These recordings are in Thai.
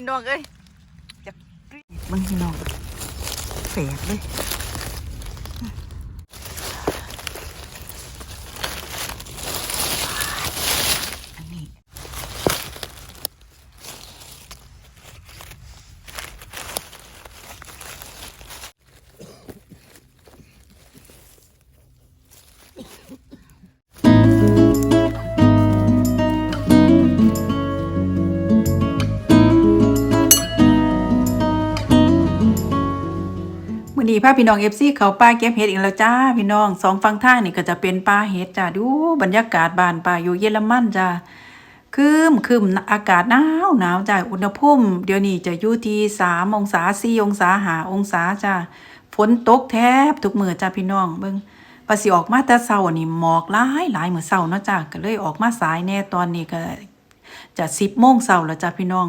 พี่น้องเอ้ยจะมึงพี่น้องแฝดเลย นี้พาพี่น้องเอฟซีเขาป้าเก็บเห็ดอีกแล้วจ้าพี่น้องสองฝั่งทางนี่ก็จะเป็นป่าเห็ดจ้าดูบรรยากาศบานป่าอยู่เยอรมันจ้าคืมคืมอากาศหนาวหนาวจ้าอุณหภูมิเดี๋ยวนี้จะอยู่ที่สามองศาสี่องศาหาองศาจ้าฝนตกแทบทุกมือจ้าพี่น้องเบิ่งภาษีออกมาแต่เช้านี่หมอกหลายหลายเหมื้อเช้าเนาะจ้าก็เลยออกมาสายแน่ตอนนี้ก็จะ10โมงเช้าแล้วจ้าพี่น้อง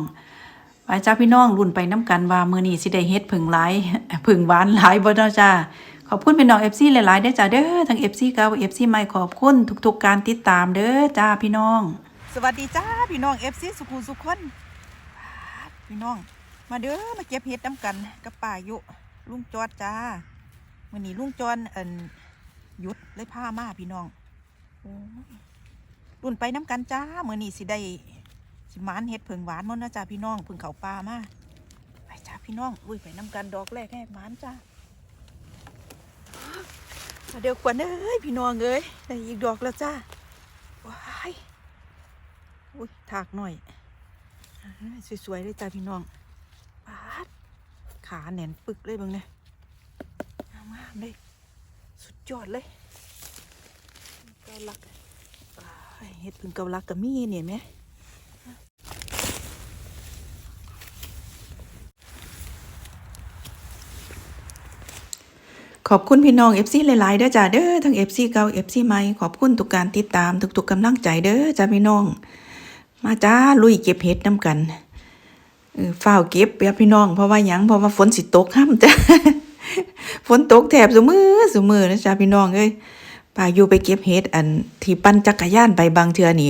ไปจ้าพี่น้องรุ่นไปน้ำกันว่ามือนี้สิได้เฮ็ดผึ่งหลายผึ่งหวานหลายบ่เนาะจ้าขอบคุณพี่น้อง FC หลายๆเด้จ้าเด้อทั้ง FC เก่า FC ใหม่ขอบคุณทุกๆการติดตามเด้อจ้าพี่น้อง สวัสดีจ้าพี่น้อง FC สุขุมสุขคนพี่น้อง มาเด้อมาเก็บเห็ดน้ำกันกับป้ายุลุงจอดจ้ามือนี้ลุงจอนเอินหยุดเลยพามาพี่น้องอรุ่นไปน้ำกันจ้ามือนี้สิได้ สิหมานเห็ดเผิงหวานหมดนะจ้าพี่น้องเผิงเขาปลามาไปจ้าพี่น้องอุ้ยไปน้ำกันดอกแรกแค่หมานจ้าเดี๋ยวกวนเอ้ยพี่น้องเอ้ยได้อีกดอกแล้วจ้าว้ายอุ้ยถากหน่อยสวยๆเลยจ้าพี่น้องปาดขาแหน่นปึกเลยเบังเนี่ยงามๆเลยสุดยอดเลยเกาลักเห็ดพึ่งเกาลักกับมีเนี่ยไหม ขอบคุณพี่น้อง FC หลายๆเด้อจ้าเด้อทั้ง FC เก่า FC ใหม่ขอบคุณทุกการติดตามทุกๆกำลังใจเด้อจ้าพี่น้อง มาจ้าลุยเก็บเห็ดน้ำกันเฝ้าเก็บเปียพี่น้องเพราะว่ายังเพราะว่าฝนสิตกห้ามจ้าฝนตกแถบสมือสมือนะจ้าพี่น้องเอ้ยป่าอยู่ไปเก็บเห็ดอันที่ปั่นจักรยานไปบางเทือนี่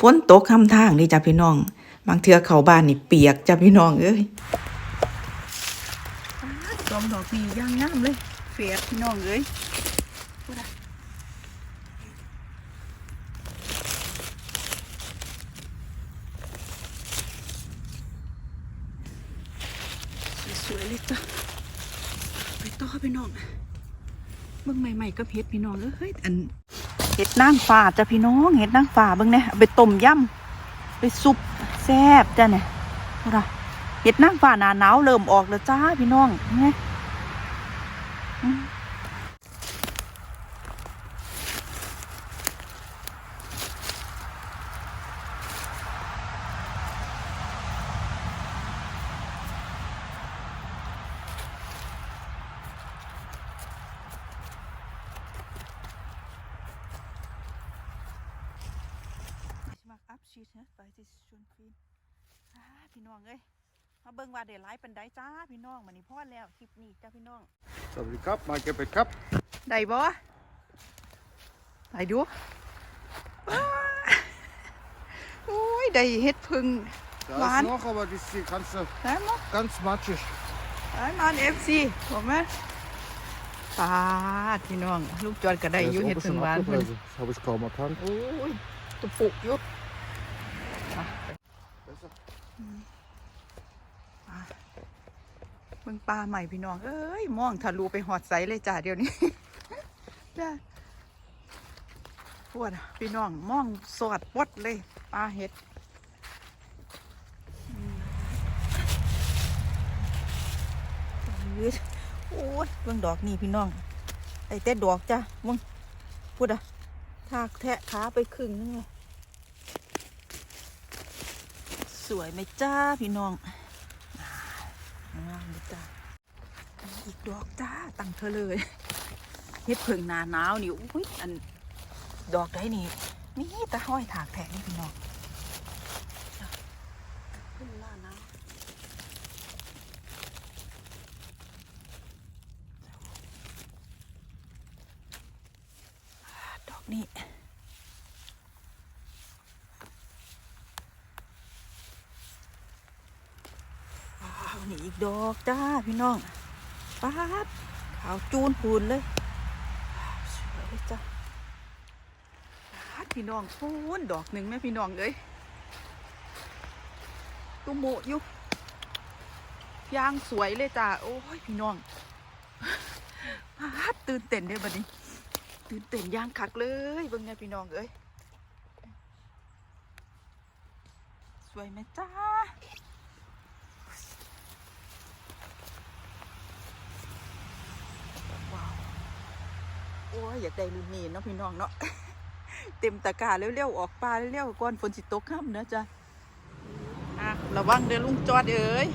ฝนตกห้ามทางนี่จ้าพี่น้อง บางเทือเขาบ้านนี่เปียกจ้าพี่น้องเอ้ยจอมดอกนี่ย่างงามเลย เฟียพี่น้องเอ้ยสวยๆเลยจ้ะไปต่อพี่น้องเบิ่งใหม่ๆก็เห็ดพี่น้องเอ้ยอันเห็ดนางฟ้าจ้ะพี่น้องเห็ดนางฟ้าเบิ่งเนี่ยเอาไปต้มยำไปซุปแซ่บจ้ะเนี่ยพูดอะเห็ดนางฟ้าหนาหนาวเริ่มออกแล้วจ้าพี่น้องเนี่ย Ich mag Abschied ne weil es ist schon viel อ่าพี่น้องเอ้ย มาเบิ่งว่าได้หลายปานใดจ้าพี่น้องมันนี่พอแล้วคลิปนี้จ้าพี่น้อง สวัสดีครับ มาเก็บเห็ดครับ ได้บ่ไปดูว้าโอ้ยได้เฮ็ดพึ่ง Da Mann. ist noch, aber die ist die ganze ได้มั้ ganz matschig. ได้มาเอฟซีบอกมาปาดพี่น้อง ลูกจอดก็ได้ Der อยู่ ist เฮ็ด oben พึ่ง schon หวานเพิ่น abgeblasen. Das habe ich kaum erkannt. โอ้ยตุปุกอยู่ Besser. เบิ่งปลาใหม่พี่น้อง เอ้ยมองทะลุไปหอดใสเลยจ้าเดี๋ยวนี้จ้าปวดอะพี่น้องมองสอดปดเลยปลาเห็ดยืดโอ้ยเบิ่งดอกนี่พี่น้อง ไอ้แต่ดอกจ้ามึงพูดอะทากแทะขาไปครึ่งนึงเลยสวยไหมจ้าพี่น้อง งามเลยจ้าอีกดอกจ้าตั้งเธอเลยเฮ็ดเพิ่งนาหนาวนี่อุ้ยอันดอกได้นี่นี่ตาห้อยถากแทะนี่พี่น้องเพิ่งหน้าหนาวดอกนี้ นี่อีกดอกจ้าพี่น้องป๊าดขาวจูนพูนเลยสวยเลยจ้าพี่น้องพูนดอกหนึ่งแม่พี่น้องเอ้ยตุ้มโมอยู่ยางสวยเลยจ้าโอ้ยพี่น้องป๊าดตื่นเต้นเด้บัดนี้ ตื่นเต้นยางคักเลยเบิ่งไงพี่น้องเอ้ยสวยไหมจ้า ว้าว โอ้ยอยากได้รุ่นนี้เนาะพี่น้องเนาะเต็มตะกร้าเร็วๆออกปลาเร็วๆก่อนฝนสิตกค่ำนะจ๊ะอะระวังเด้อลุงจอดเอ้ย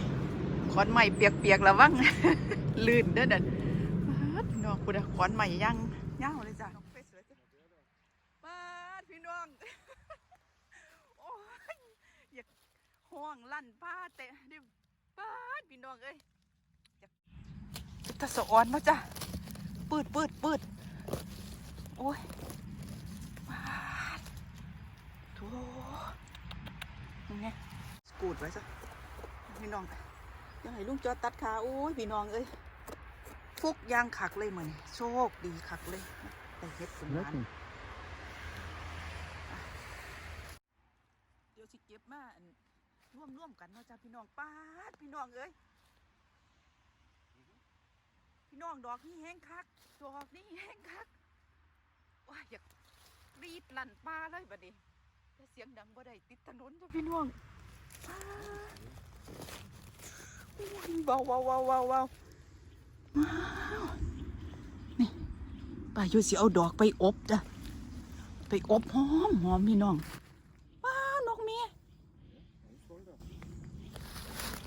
ขอนใหม่เปียกๆระวังลื่นเด้อเด้อป๊าดพี่น้องกูดขอนใหม่ยังย่าวเลยจ้ะป้าดพี่น้องโอ้ยอยากห้องลั่นป้าเตะดิป้าดพี่น้องเอ้ยอยากตะสะออนมาจ้ะปืดปืดปืด โอ้ยมาดโถยังไงสกูดไว้ซะพี่น้องยังไงลุงจอดตัดขาโอ้ยพี่น้องเอ้ยฟุกยางขักเลยเหมือนโชคดีขักเลยแต่เฮ็ดสมานเดี๋ยวสิเก็บมาอันร่วมร่วมๆกันเนาะจ้าพี่น้องปาดพี่น้องเอ้ย พี่น้ องดอกนี่แห้งคักดอกนี่แห้งคักว้าอยากรีดลั่นปลาเลยบัดนี้แต่เสียงดังบ่ได้ติดถนนจ้ะพี่น้องป๊าดโอ้ยเบาเบาเบาเบาเบาว้าวนี่ป้าอยู่สิเอาดอกไปอบจ้ะไปอบหอมหอมพี่น้องว้าวนกเมีย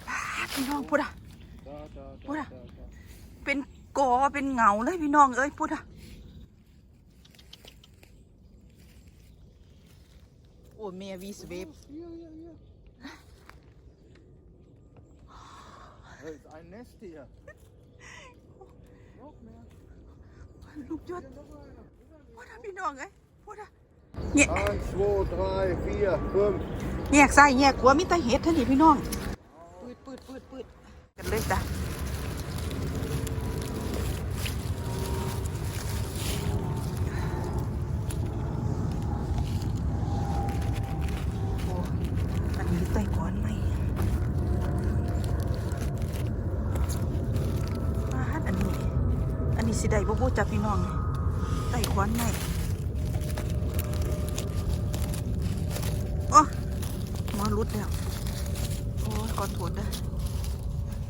ป๊าดพี่น้องพูดอะ Da, da, da, Oder? da, da. เป็น กอเป็นเงาเลยพี่น้องเอ้ยพูดอะโอ้เมียวีสเวฟ Hier, hier, hier. Da ist ein Nest hier. Noch mehr. ลูกยอด Hier noch einer. พูดอะพี่น้องเอ้ยพูดอะ Eins, zwei, drei, vier, fünf. แยกซ้ายแยกขวามีแต่เห็ดท่านี้พี่น้องปืดปืดปืดปืดกันเลยจ้ะโอ้อันนี้ไต้ก่อนไหม อาหารอันนี้ อันนี้ สิได้บ่บูจับพี่น้องไต้ขวานไหมโอ้มารุดแล้วโอ้ขอโทษด้อ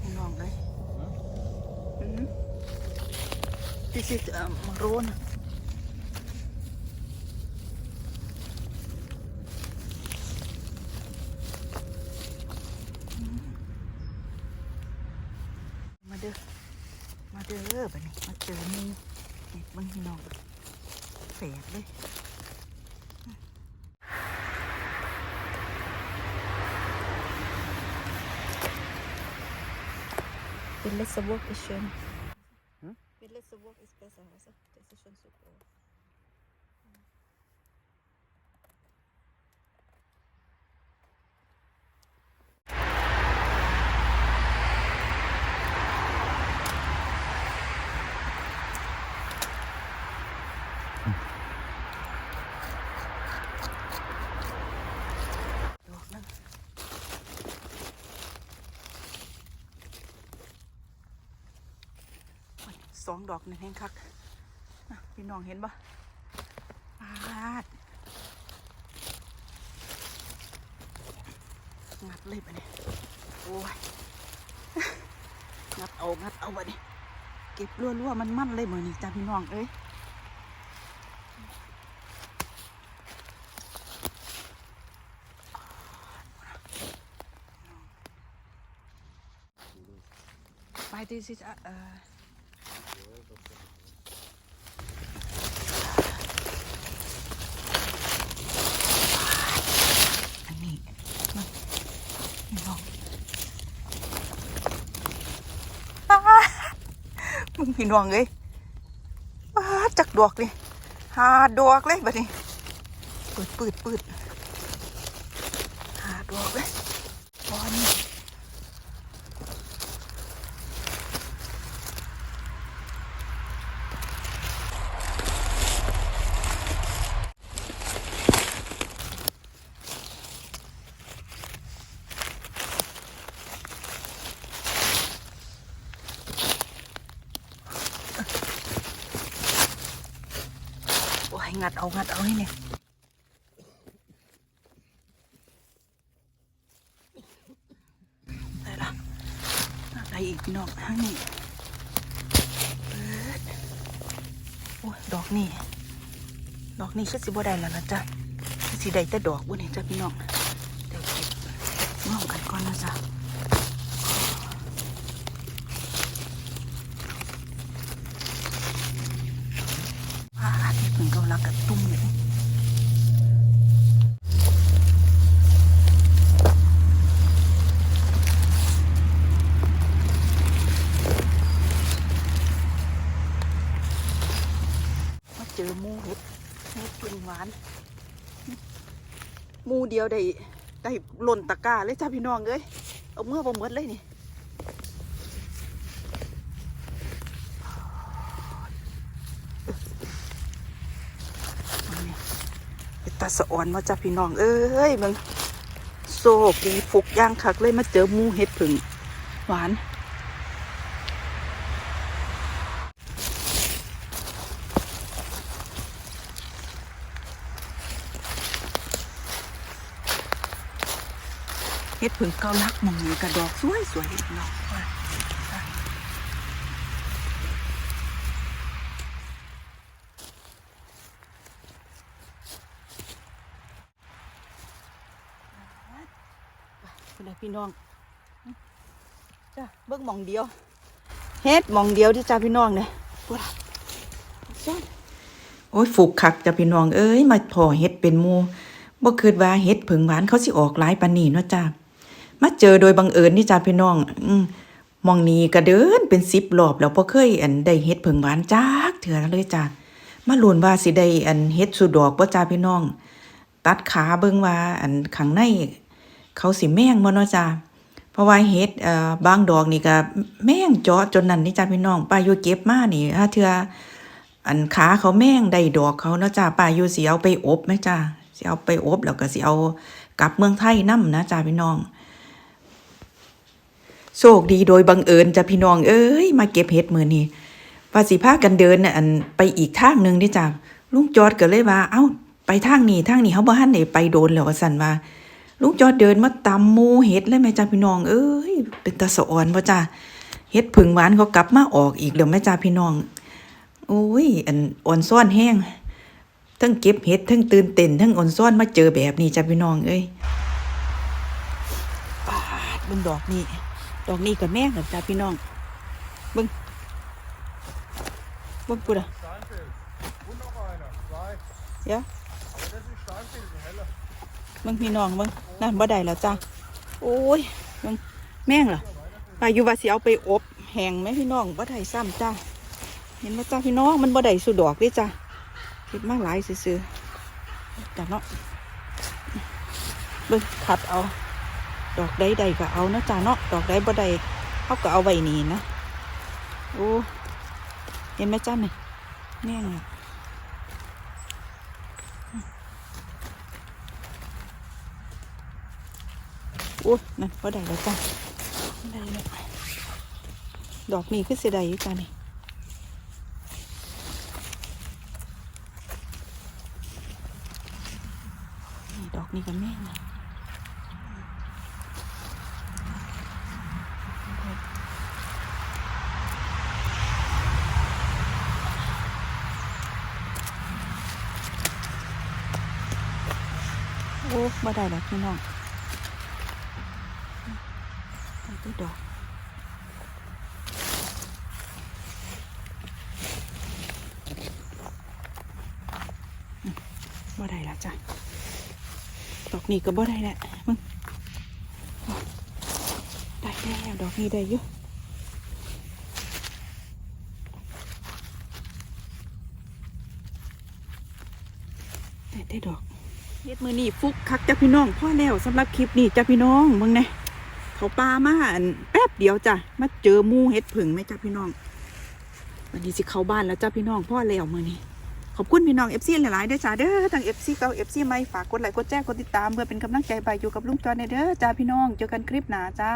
พี่น้องเลยอืม This is um, maroon มาเด้อ มาเด้อบัดนี้ เจอนี่นี่เบางพี่น้องแฝดเลย Die letzte Wort ist schön. Hm? Die letzte Wort ist besser, weißt du? Das ist schon super. Được องดอกนี่แห้งคักน่ะพี่น้องเห็นปะปาดงัดเลยปะเนี่ยโอ้ยงัดเอางัดเอาปะเนี่ยเก็บรั่วๆมันมั่นเลยเหมือนนี่จ้าพี่น้องเอ้ย Why this is uh, uh anh nhỉ Vâng. Nhìn không? À, มึงพี่น้องเอ้ยจักดอกเลยหาดอกเลยแบัดนี้ปืดปืดปืดหาดอกเลยบอนี่ งัดเอางัดเอาให้เนี่ยได้ละอะไรอีกพี่น้องทางนี้เปิดโอ้ยดอกนี่ดอกนี่คือสิบ่ได้แล้วนะจ๊ะคือสิได้แต่ดอกบ่เนี่จ้ะพี่น้องเดี๋ยวเก็บน้องกันก่อนนะจ๊ะอ่าที่เพิ่งกำลังกับตุ้มเลยมาเจอหมูเห็ดเหวานมูเดียวได้ได้หล่นตะกร้าเลยจ้าพี่น้องเอ้ยเอาเมื่อบ่หมดเลยนี่เป็นตาสะอ่อนมาจ้าพี่น้องเอ้ยมึงโซกีฟุกย่างคักเลยมาเจอมูเห็ดผึ่งหวาน เห็ดผึ่งเกาลักมองนี้กระดอกสวยสวยๆพี่น้องว่าคุณนายพี่น้องจ้าเบิ้งมองเดียว เฮ็ดมองเดียวที่จ้าพี่น้องเนี่ยพูดละซ่อนโอ้ยฝูกคักจ้าพี่น้องเอ้ยมาพอเฮ็ดเป็นมูบ่คิดว่าเฮ็ดผึ่งหวานเขาสิออกหลายปานนี้เนาะจ้า มาเจอโดยบังเอิญนี่จ้าพี่น้อง อืมองนี้ก็เดินเป็นสิบรอบแล้วพอเคยอันได้เฮ็ดเผิงหวานจักเถื่อเลยจ้ามาลุ้นว่าสิได้อันเฮ็ดสุดดอกบ่จ้าพี่น้อง ตัดขาเบิ่งว่าอันข้างใน เขาสิแม่งบ่เนาะจ้าเพราะว่าเฮ็ดเอ่อบางดอกนี่ก็แม่งเจาะจนนั่นนี่จ้าพี่น้องป้าอยู่เก็บมานี่ถ้าเทื่ออันขาเขาแม่งได้ดอกเขาเนาะจ้าป้าอยู่สิเอาไปอบไหมจ้าสิเอาไปอบแล้วก็สิเอากลับเมืองไทยนํนะจ้าพี่น้อง โชคดีโดยบังเอิญจ้ะพี่น้องเอ้ยมาเก็บเห็ดมือนี่ว่าสิพากันเดินน่ะอันไปอีกทางหนึ่งเด้จ้ะลุงจอดก็เลยว่า เอ้า ไปทางนี้ทางนี้เฮาบ่ทันได้ไปโดนแล้วว่าซั่นว่าลุงจอดเดินมาตำมูเห็ดเลยแม่จ้าพี่น้องเอ้ยเป็นตาสะออนบ่จ้าเห็ดผึ่งหวานเขากลับมาออกอีกแล้วแม่จ้าพี่น้องโอ้ยอันอ่อนซ่อนแห้งทั้งเก็บเห็ดทั้งตื่นเต้นทั้งอ่อนซ่อนมาเจอแบบนี้จ้าพี่น้องเอ้ยปาดเบิ่งดอกนี้ ดอกนี้กับแม่กับจ้าพี่น้องเบิ้งเบิ้งกูดะเดี๋ยวเบิ้งพี่น้องเบิ้งนั่นบ่ได้แล้วจ้าโอ้ยเบิ้งแม่งเหรอไปอยู่ว่าสิเอาไปอบแห้งไหมพี่น้องบ่ได้ซ้ำจ้าเห็นไหมจ้าพี่น้องมันบ่ได้สุดดอกด้จ้าคิดมากหลายซื่อๆจ้าเนาะเบิ้งขัดเอา ดอกใดใดๆก็เอานะจ้าเนาะดอกใดบ่ได้เขาก็เอาไว้นี่นะโอ้เห็นไหมจ้าเนี่ยแม่งอะโอ้นั่นบ่ได้แล้วจ้าบ่ได้แล้วดอกนี้คือเสียดายอยู่จ้านี่นี่ดอกนี้ก็แม่งอะ โอ้บ่ได้แล้วพี่น้องมันตัวดอกอืมบ่ได้แล้วจ้ะดอกนี้ก็บ่ได้แหละมึงได้แล้วดอกนี้ได้อยู่ได้ได้ดอก เฮ็ดมือนี่ฟุกคักจ้ะพี่น้องพ่อแล้วสำหรับคลิปนี้จ้ะพี่น้องมึงเนี่ยเขาปลามาแป๊บเดียวจ้ะมาเจอมูเฮ็ดผึ่งไหมจ้ะพี่น้องวันนี้สิเข้าบ้านแล้วจ้ะพี่น้องพ่อแล้วมือนี้ขอบคุณพี่น้องเอฟซีหลายๆเด้อจ้าเด้อทั้งเอฟซีเก่าเอฟซีใหม่ฝากกดไลค์กดแชร์กดติดตามเพื่อเป็นกำลังใจไปอยู่กับลุงจอนเด้อจ้าพี่น้องเจอกันคลิปหน้าจ้า